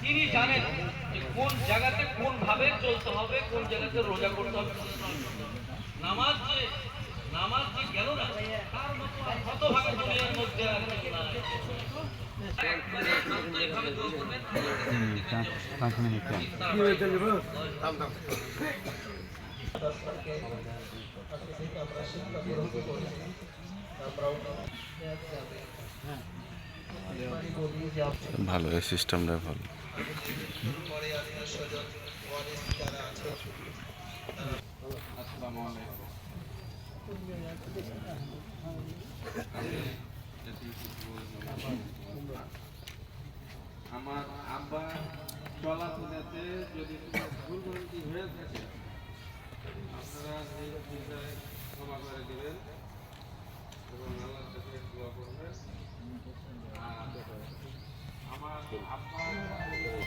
তিনি জানেন কোন জায়গাতে কোন ভাবে চলতে হবে, কোন জায়গাতে রোজা করতে হবে। নামাজ যে নামাজ যে গেল না, তার মতো আর হতভাগা দুনিয়ার মধ্যে কেউ ভালো, এই সিস্টেমটা ভালো। আমার আব্বা চলাফেরাতে যদি ভুল হয়ে থাকে, আপনারা সেই ক্ষমা করে দেবেন। এবং thì không có người